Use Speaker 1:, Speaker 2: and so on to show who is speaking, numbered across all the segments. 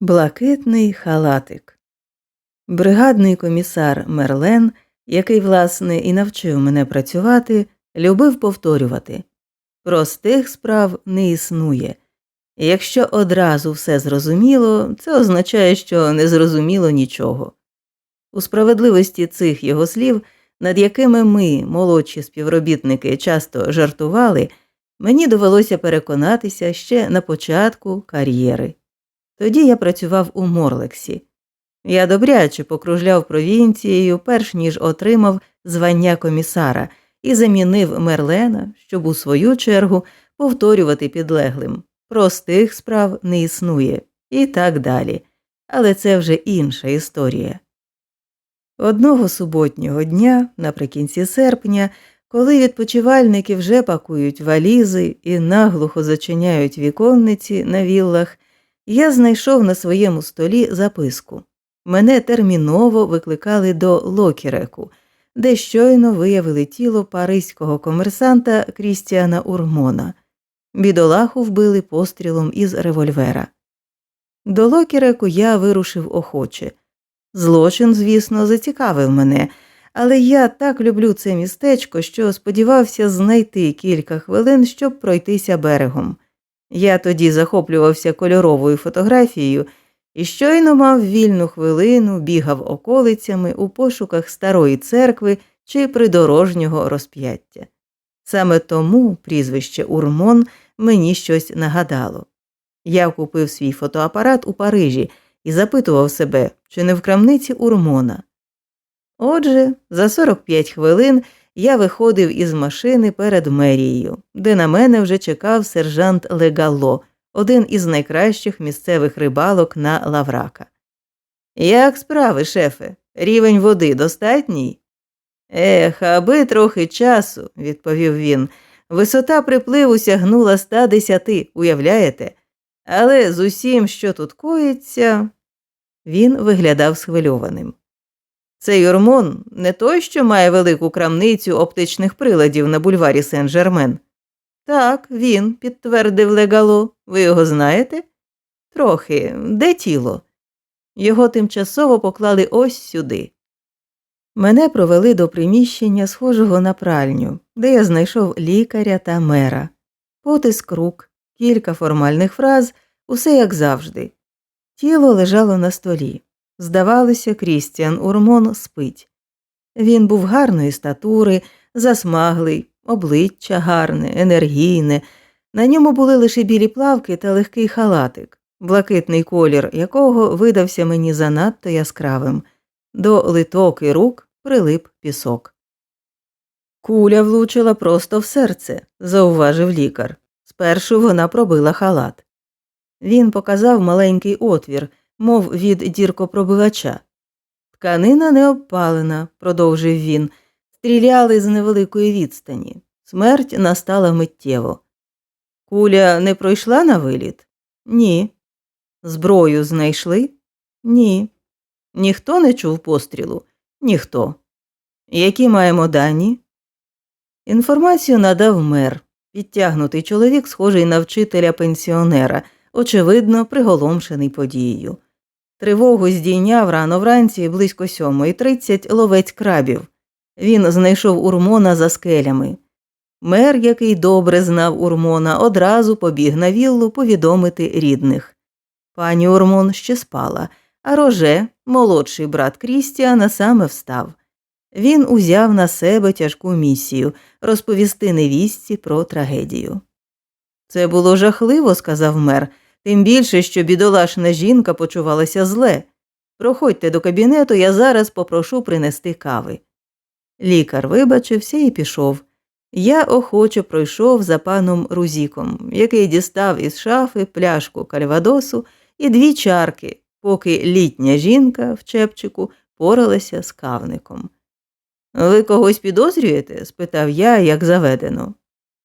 Speaker 1: Блакитний халатик. Бригадний комісар Мерлен, який, власне, і навчив мене працювати, любив повторювати простих справ не існує. Якщо одразу все зрозуміло, це означає, що не зрозуміло нічого. У справедливості цих його слів, над якими ми, молодші співробітники, часто жартували, мені довелося переконатися ще на початку кар'єри. Тоді я працював у Морлексі. Я добряче покружляв провінцією, перш ніж отримав звання комісара і замінив Мерлена, щоб у свою чергу повторювати підлеглим простих справ не існує і так далі. Але це вже інша історія. Одного суботнього дня, наприкінці серпня, коли відпочивальники вже пакують валізи і наглухо зачиняють віконниці на віллах, я знайшов на своєму столі записку. Мене терміново викликали до Локіреку, де щойно виявили тіло паризького комерсанта Крістіана Урмона. Бідолаху вбили пострілом із револьвера. До Локіреку я вирушив охоче. Злочин, звісно, зацікавив мене, але я так люблю це містечко, що сподівався знайти кілька хвилин, щоб пройтися берегом. Я тоді захоплювався кольоровою фотографією і щойно мав вільну хвилину, бігав околицями у пошуках старої церкви чи придорожнього розп'яття. Саме тому прізвище Урмон мені щось нагадало. Я купив свій фотоапарат у Парижі і запитував себе, чи не в крамниці Урмона. Отже, за 45 хвилин я виходив із машини перед мерією, де на мене вже чекав сержант Легало, один із найкращих місцевих рибалок на Лаврака. Як справи, шефе, рівень води достатній? Ех, аби трохи часу, відповів він. Висота припливу сягнула 110, уявляєте? Але з усім, що тут коїться, він виглядав схвильованим. Цей Ормон не той, що має велику крамницю оптичних приладів на бульварі Сен-Жермен. Так, він, підтвердив легало. Ви його знаєте? Трохи, де тіло? Його тимчасово поклали ось сюди. Мене провели до приміщення, схожого на пральню, де я знайшов лікаря та мера, потиск рук, кілька формальних фраз, усе як завжди. Тіло лежало на столі. Здавалося, Крістіан Урмон спить. Він був гарної статури, засмаглий, обличчя гарне, енергійне. На ньому були лише білі плавки та легкий халатик, блакитний колір якого видався мені занадто яскравим. До литок і рук прилип пісок. Куля влучила просто в серце, зауважив лікар. Спершу вона пробила халат. Він показав маленький отвір, мов від діркопробивача. Тканина не обпалена, продовжив він, стріляли з невеликої відстані. Смерть настала миттєво. Куля не пройшла на виліт? Ні. Зброю знайшли? Ні. Ніхто не чув пострілу? Ніхто. Які маємо дані? Інформацію надав мер, підтягнутий чоловік, схожий на вчителя пенсіонера, очевидно, приголомшений подією. Тривогу здійняв рано вранці близько сьомої тридцять ловець крабів. Він знайшов урмона за скелями. Мер, який добре знав урмона, одразу побіг на віллу повідомити рідних. Пані Урмон ще спала, а роже, молодший брат Крістіана, саме встав. Він узяв на себе тяжку місію розповісти невістці про трагедію. Це було жахливо, сказав мер, тим більше, що бідолашна жінка почувалася зле. Проходьте до кабінету, я зараз попрошу принести кави. Лікар вибачився і пішов. Я охоче пройшов за паном Рузіком, який дістав із шафи пляшку кальвадосу і дві чарки, поки літня жінка в чепчику поралася з кавником. Ви когось підозрюєте? спитав я, як заведено.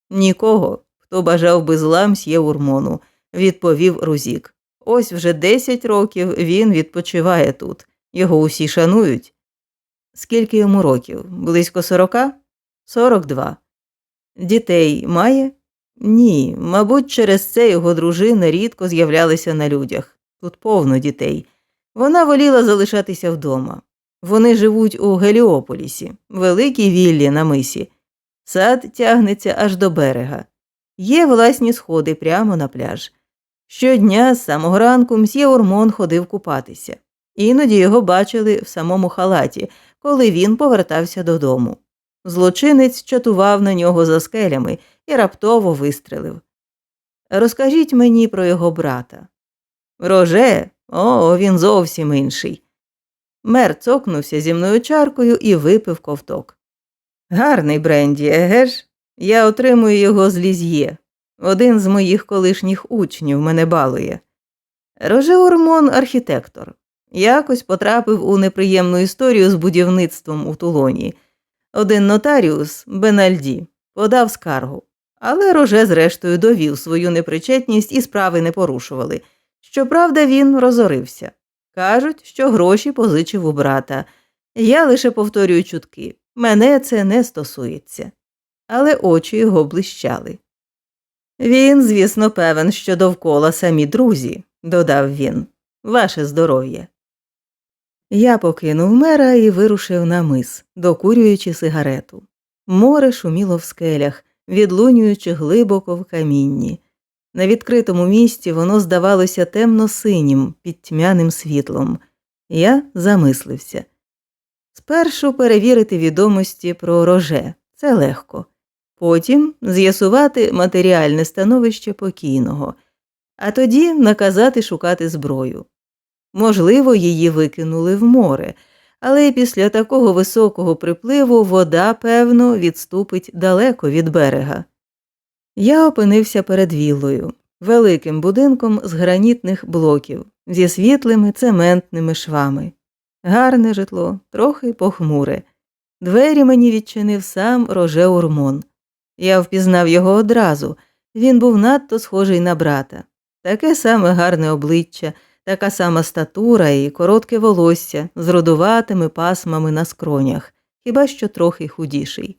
Speaker 1: Нікого, хто бажав би зла мсьє Урмону, відповів Рузік. Ось вже десять років він відпочиває тут, його усі шанують. Скільки йому років? Близько сорока? Сорок два. Дітей має? Ні, мабуть, через це його дружини рідко з'являлися на людях. тут повно дітей. Вона воліла залишатися вдома. Вони живуть у Геліополісі, великій віллі на мисі. Сад тягнеться аж до берега. Є власні сходи прямо на пляж. Щодня з самого ранку мсьє Ормон ходив купатися. Іноді його бачили в самому халаті, коли він повертався додому. Злочинець чатував на нього за скелями і раптово вистрелив. Розкажіть мені про його брата. Роже, о, він зовсім інший. Мер цокнувся зі мною чаркою і випив ковток. Гарний бренді, еге ж? Я отримую його з ліз'є. Один з моїх колишніх учнів мене балує. Роже Ормон архітектор. Якось потрапив у неприємну історію з будівництвом у Тулоні. Один нотаріус, Бенальді, подав скаргу, але Роже, зрештою, довів свою непричетність і справи не порушували. Щоправда, він розорився. Кажуть, що гроші позичив у брата. Я лише повторюю чутки. Мене це не стосується. Але очі його блищали. Він, звісно, певен, що довкола самі друзі, додав він. Ваше здоров'я. Я покинув мера і вирушив на мис, докурюючи сигарету. Море шуміло в скелях, відлунюючи глибоко в камінні. На відкритому місці воно здавалося темно синім, під тьмяним світлом. Я замислився. Спершу перевірити відомості про роже це легко, потім з'ясувати матеріальне становище покійного, а тоді наказати шукати зброю. Можливо, її викинули в море, але після такого високого припливу вода, певно, відступить далеко від берега. Я опинився перед віллою, великим будинком з гранітних блоків, зі світлими цементними швами. Гарне житло, трохи похмуре. Двері мені відчинив сам Роже Урмон. Я впізнав його одразу. Він був надто схожий на брата. Таке саме гарне обличчя, така сама статура і коротке волосся з родуватими пасмами на скронях, хіба що трохи худіший.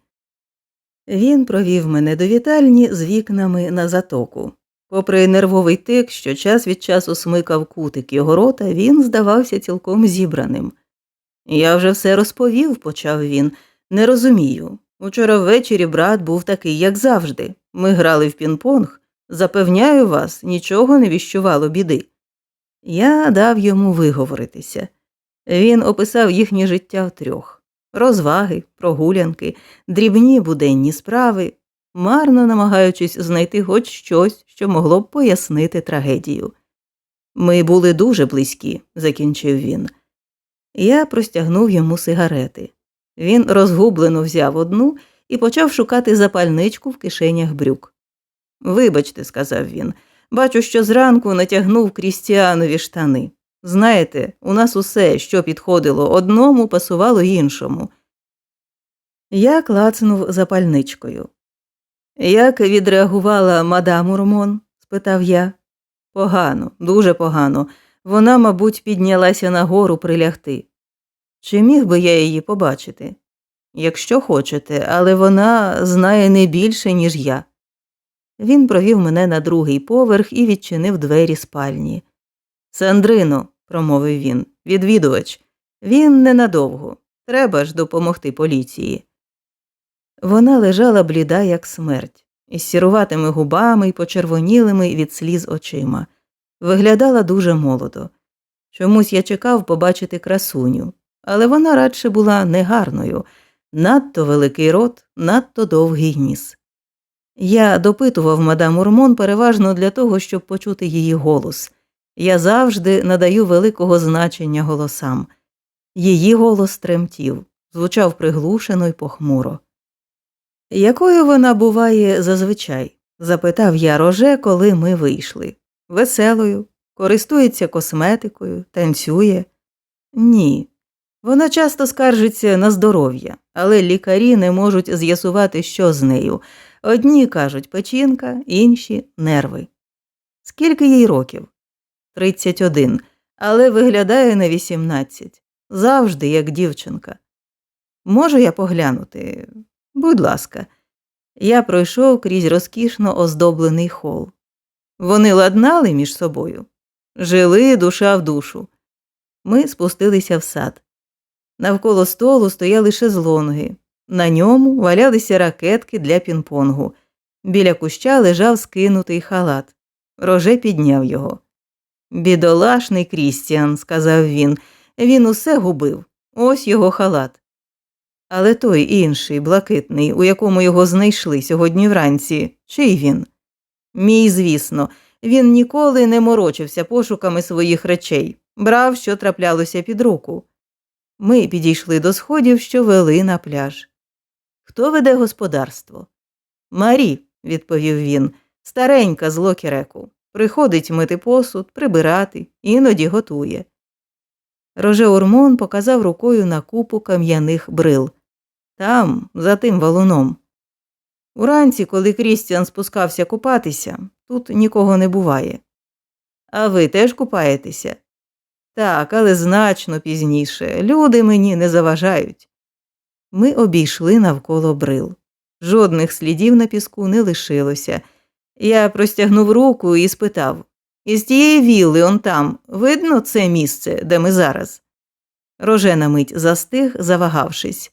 Speaker 1: Він провів мене до вітальні з вікнами на затоку. Попри нервовий тик, що час від часу смикав кутик його рота, він здавався цілком зібраним. Я вже все розповів, почав він. Не розумію. Учора ввечері брат був такий, як завжди. Ми грали в пінг-понг. Запевняю вас, нічого не віщувало біди. Я дав йому виговоритися. Він описав їхнє життя втрьох розваги, прогулянки, дрібні буденні справи, марно намагаючись знайти хоч щось, що могло б пояснити трагедію. Ми були дуже близькі, закінчив він. Я простягнув йому сигарети. Він розгублено взяв одну і почав шукати запальничку в кишенях брюк. Вибачте, сказав він, бачу, що зранку натягнув крістіанові штани. Знаєте, у нас усе, що підходило одному, пасувало іншому. Я клацнув запальничкою. Як відреагувала мадам Урмон? спитав я. Погано, дуже погано. Вона, мабуть, піднялася нагору прилягти. Чи міг би я її побачити? Якщо хочете, але вона знає не більше, ніж я. Він провів мене на другий поверх і відчинив двері спальні. Сандрино, промовив він, відвідувач, він ненадовго. Треба ж допомогти поліції. Вона лежала бліда, як смерть, із сіруватими губами й почервонілими від сліз очима. Виглядала дуже молодо. Чомусь я чекав побачити красуню, але вона радше була негарною, надто великий рот, надто довгий ніс. Я допитував мадам Урмон переважно для того, щоб почути її голос. Я завжди надаю великого значення голосам. Її голос тремтів, звучав приглушено й похмуро. Якою вона буває зазвичай? запитав я роже, коли ми вийшли. Веселою, користується косметикою, танцює? Ні. Вона часто скаржиться на здоров'я, але лікарі не можуть з'ясувати, що з нею. Одні кажуть печінка, інші нерви. Скільки їй років? Тридцять один, але виглядає на вісімнадцять. Завжди як дівчинка. Можу я поглянути? Будь ласка, я пройшов крізь розкішно оздоблений хол. Вони ладнали між собою. Жили душа в душу. Ми спустилися в сад. Навколо столу стояли шезлонги. На ньому валялися ракетки для пінг-понгу. Біля куща лежав скинутий халат. Роже підняв його. Бідолашний Крістіан, сказав він, він усе губив. Ось його халат. Але той інший, блакитний, у якому його знайшли сьогодні вранці, чий він? Мій, звісно, він ніколи не морочився пошуками своїх речей, брав, що траплялося під руку. Ми підійшли до сходів, що вели на пляж. Хто веде господарство? Марі, відповів він, старенька з локіреку. Приходить мити посуд, прибирати, іноді готує. Роже Ормон показав рукою на купу кам'яних брил. Там, за тим валуном. Уранці, коли Крістіан спускався купатися, тут нікого не буває. А ви теж купаєтеся? Так, але значно пізніше. Люди мені не заважають. Ми обійшли навколо брил. Жодних слідів на піску не лишилося. Я простягнув руку і спитав Із тієї вілли он там видно це місце, де ми зараз? Роже на мить застиг, завагавшись.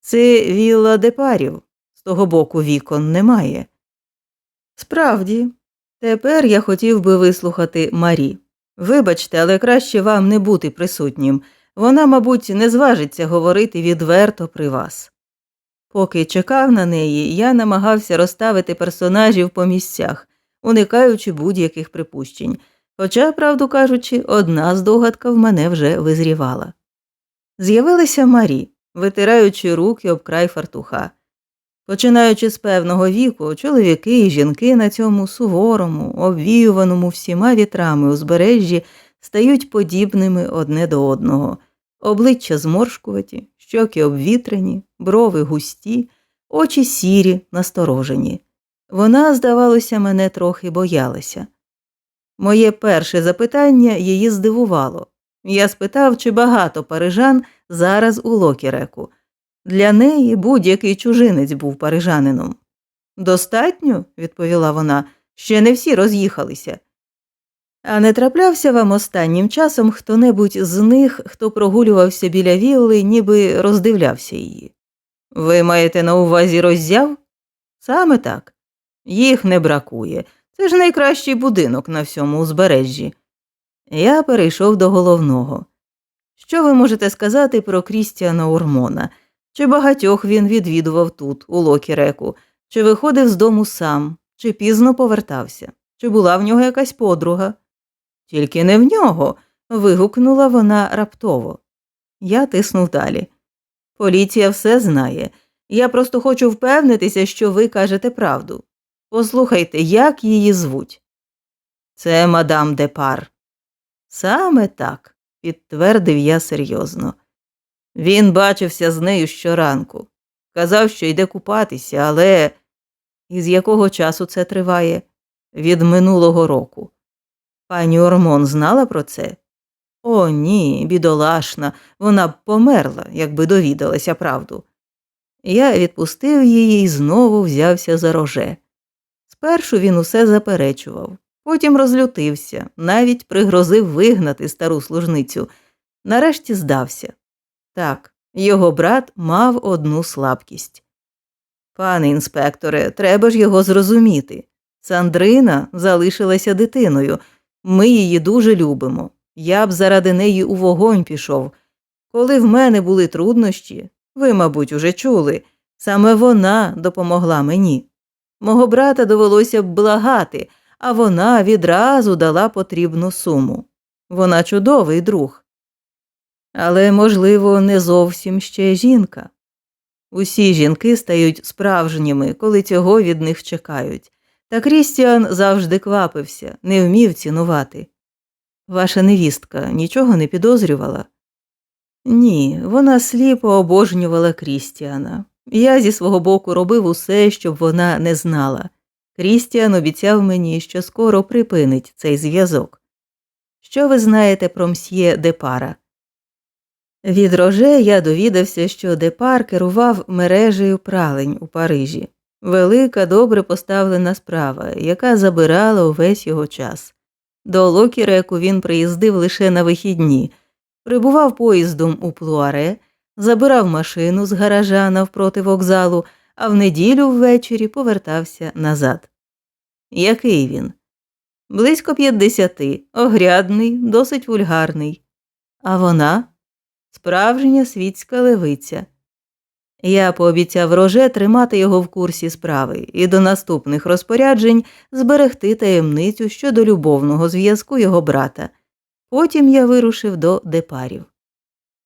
Speaker 1: Це вілла депарів, з того боку вікон немає. Справді, тепер я хотів би вислухати Марі. Вибачте, але краще вам не бути присутнім. Вона, мабуть, не зважиться говорити відверто при вас. Поки чекав на неї, я намагався розставити персонажів по місцях, уникаючи будь-яких припущень, хоча, правду кажучи, одна здогадка в мене вже визрівала. З'явилася Марі, витираючи руки об край фартуха. Починаючи з певного віку, чоловіки і жінки на цьому суворому, обвіюваному всіма вітрами узбережжі стають подібними одне до одного, обличчя зморшкуваті, щоки обвітрені, брови густі, очі сірі, насторожені. Вона, здавалося, мене трохи боялася. Моє перше запитання її здивувало. Я спитав, чи багато парижан зараз у Локіреку. Для неї будь-який чужинець був парижанином. Достатньо, відповіла вона, ще не всі роз'їхалися. А не траплявся вам останнім часом хто небудь з них, хто прогулювався біля вілли, ніби роздивлявся її. Ви маєте на увазі роззяв? Саме так. Їх не бракує. Це ж найкращий будинок на всьому узбережжі. Я перейшов до головного. Що ви можете сказати про Крістіана Урмона? Чи багатьох він відвідував тут, у Локіреку, чи виходив з дому сам, чи пізно повертався, чи була в нього якась подруга? Тільки не в нього. вигукнула вона раптово. Я тиснув далі. Поліція все знає. Я просто хочу впевнитися, що ви кажете правду. Послухайте, як її звуть. Це мадам Депар. Саме так, підтвердив я серйозно. Він бачився з нею щоранку. Казав, що йде купатися, але із якого часу це триває? Від минулого року. Пані Ормон знала про це? О, ні, бідолашна, вона б померла, якби довідалася правду. Я відпустив її і знову взявся за роже. Спершу він усе заперечував, потім розлютився, навіть пригрозив вигнати стару служницю. Нарешті здався. Так, його брат мав одну слабкість. Пане інспекторе, треба ж його зрозуміти. Сандрина залишилася дитиною. Ми її дуже любимо. Я б заради неї у вогонь пішов. Коли в мене були труднощі, ви, мабуть, уже чули, саме вона допомогла мені. Мого брата довелося б благати, а вона відразу дала потрібну суму. Вона чудовий друг. Але, можливо, не зовсім ще жінка. Усі жінки стають справжніми, коли цього від них чекають. Та Крістіан завжди квапився, не вмів цінувати. Ваша невістка нічого не підозрювала? Ні, вона сліпо обожнювала Крістіана. Я зі свого боку робив усе, щоб вона не знала. Крістіан обіцяв мені, що скоро припинить цей зв'язок. Що ви знаєте про мсьє Депара? Від роже я довідався, що Депар керував мережею пралень у Парижі. Велика, добре поставлена справа, яка забирала увесь його час. До Локіреку він приїздив лише на вихідні, прибував поїздом у Плуаре, забирав машину з гаража навпроти вокзалу, а в неділю ввечері повертався назад. Який він? Близько п'ятдесяти, огрядний, досить вульгарний. А вона справжня світська левиця. Я пообіцяв роже тримати його в курсі справи і до наступних розпоряджень зберегти таємницю щодо любовного зв'язку його брата. Потім я вирушив до депарів.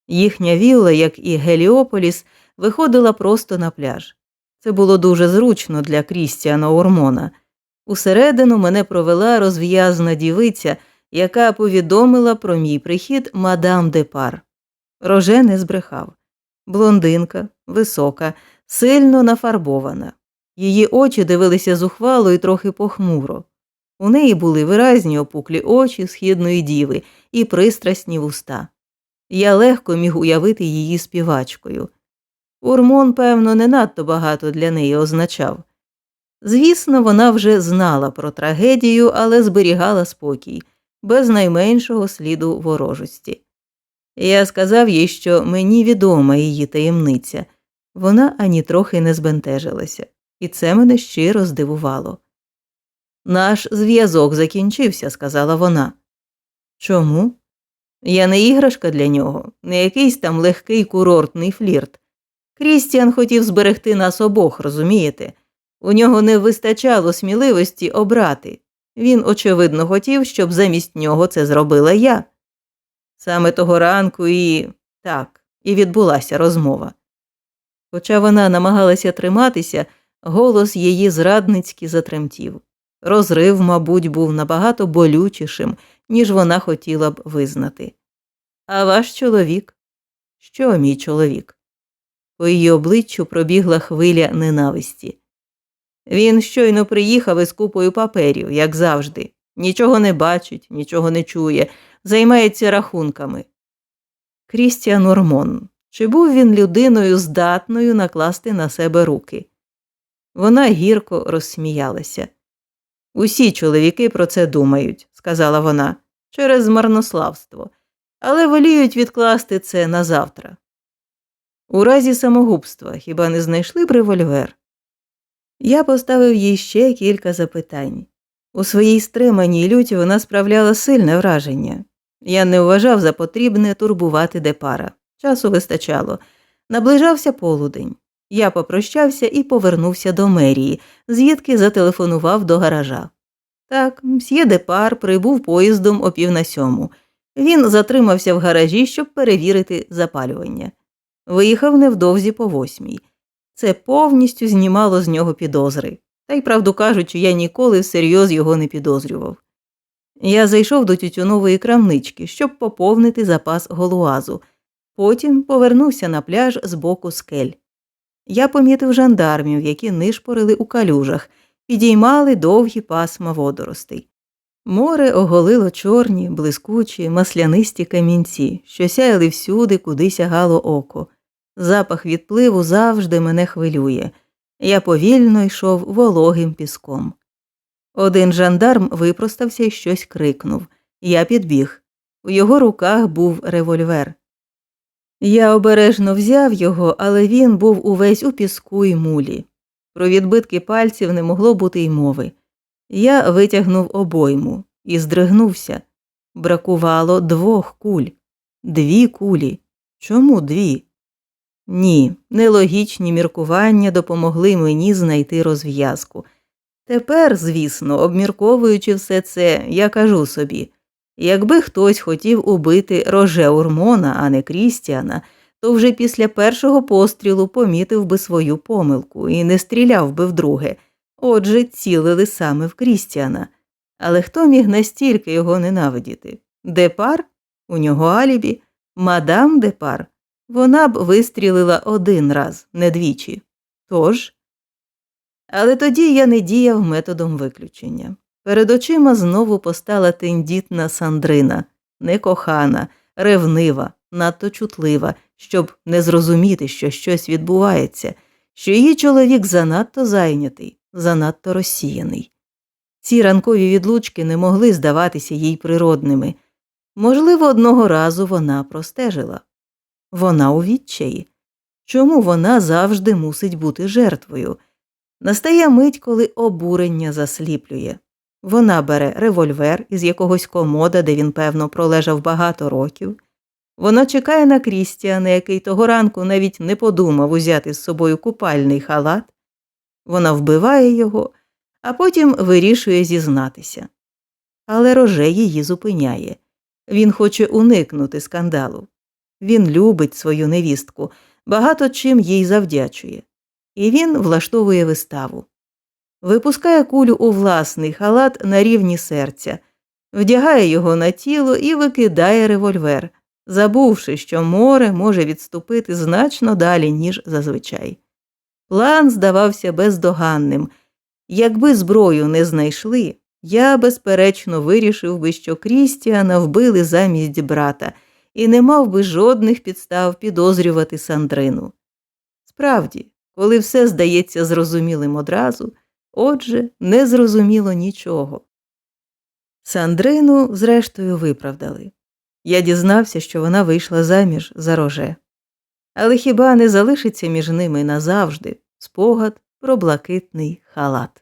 Speaker 1: Їхня вілла, як і Геліополіс, виходила просто на пляж. Це було дуже зручно для Крістіана Ормона. Усередину мене провела розв'язна дівиця, яка повідомила про мій прихід мадам Депар. Роже не збрехав. Блондинка, висока, сильно нафарбована. Її очі дивилися зухвало і трохи похмуро. У неї були виразні опуклі очі східної діви і пристрасні вуста. Я легко міг уявити її співачкою. Урмон, певно, не надто багато для неї означав. Звісно, вона вже знала про трагедію, але зберігала спокій, без найменшого сліду ворожості. Я сказав їй, що мені відома її таємниця, вона ані трохи не збентежилася, і це мене щиро здивувало. Наш зв'язок закінчився, сказала вона. Чому? Я не іграшка для нього, не якийсь там легкий курортний флірт. Крістіан хотів зберегти нас обох, розумієте? У нього не вистачало сміливості обрати. Він, очевидно, хотів, щоб замість нього це зробила я. Саме того ранку і так, і відбулася розмова. Хоча вона намагалася триматися, голос її зрадницьки затремтів. Розрив, мабуть, був набагато болючішим, ніж вона хотіла б визнати. А ваш чоловік? Що, мій чоловік? По її обличчю пробігла хвиля ненависті. Він щойно приїхав із купою паперів, як завжди, нічого не бачить, нічого не чує, займається рахунками. Крістіан Ормон. Чи був він людиною здатною накласти на себе руки? Вона гірко розсміялася. Усі чоловіки про це думають, сказала вона, через марнославство, але воліють відкласти це на завтра. У разі самогубства хіба не знайшли б револьвер? Я поставив їй ще кілька запитань. У своїй стриманій люті вона справляла сильне враження. Я не вважав за потрібне турбувати депара. Часу вистачало. Наближався полудень. Я попрощався і повернувся до мерії, звідки зателефонував до гаража. Так, мсьє депар прибув поїздом о пів на сьому. Він затримався в гаражі, щоб перевірити запалювання. Виїхав невдовзі по восьмій. Це повністю знімало з нього підозри. Та й, правду кажучи, я ніколи всерйоз його не підозрював. Я зайшов до тютюнової крамнички, щоб поповнити запас голуазу, потім повернувся на пляж з боку скель. Я помітив жандармів, які нишпорили у калюжах, підіймали довгі пасма водоростей. Море оголило чорні, блискучі, маслянисті камінці, що сяяли всюди, куди сягало око. Запах відпливу завжди мене хвилює. Я повільно йшов вологим піском. Один жандарм випростався і щось крикнув. Я підбіг. У його руках був револьвер. Я обережно взяв його, але він був увесь у піску й мулі. Про відбитки пальців не могло бути й мови. Я витягнув обойму і здригнувся. Бракувало двох куль. Дві кулі. Чому дві? Ні, нелогічні міркування допомогли мені знайти розв'язку. Тепер, звісно, обмірковуючи все це, я кажу собі якби хтось хотів убити роже Урмона, а не Крістіана, то вже після першого пострілу помітив би свою помилку і не стріляв би вдруге. Отже, цілили саме в Крістіана. Але хто міг настільки його ненавидіти? Депар? У нього алібі, мадам Депар. Вона б вистрілила один раз, не двічі. Тож. Але тоді я не діяв методом виключення. Перед очима знову постала тендітна Сандрина, некохана, ревнива, надто чутлива, щоб не зрозуміти, що щось відбувається, що її чоловік занадто зайнятий, занадто розсіяний. Ці ранкові відлучки не могли здаватися їй природними. Можливо, одного разу вона простежила. Вона у відчаї. Чому вона завжди мусить бути жертвою? Настає мить, коли обурення засліплює. Вона бере револьвер із якогось комода, де він, певно, пролежав багато років. Вона чекає на Крістіана, який того ранку навіть не подумав узяти з собою купальний халат. Вона вбиває його, а потім вирішує зізнатися. Але роже її зупиняє. Він хоче уникнути скандалу. Він любить свою невістку, багато чим їй завдячує. І він влаштовує виставу. Випускає кулю у власний халат на рівні серця, вдягає його на тіло і викидає револьвер, забувши, що море може відступити значно далі, ніж зазвичай. План здавався бездоганним. Якби зброю не знайшли, я, безперечно, вирішив би, що Крістіана вбили замість брата і не мав би жодних підстав підозрювати Сандрину. Справді, коли все здається зрозумілим одразу, отже, не зрозуміло нічого. Сандрину, зрештою, виправдали. Я дізнався, що вона вийшла заміж за роже. Але хіба не залишиться між ними назавжди спогад про блакитний халат?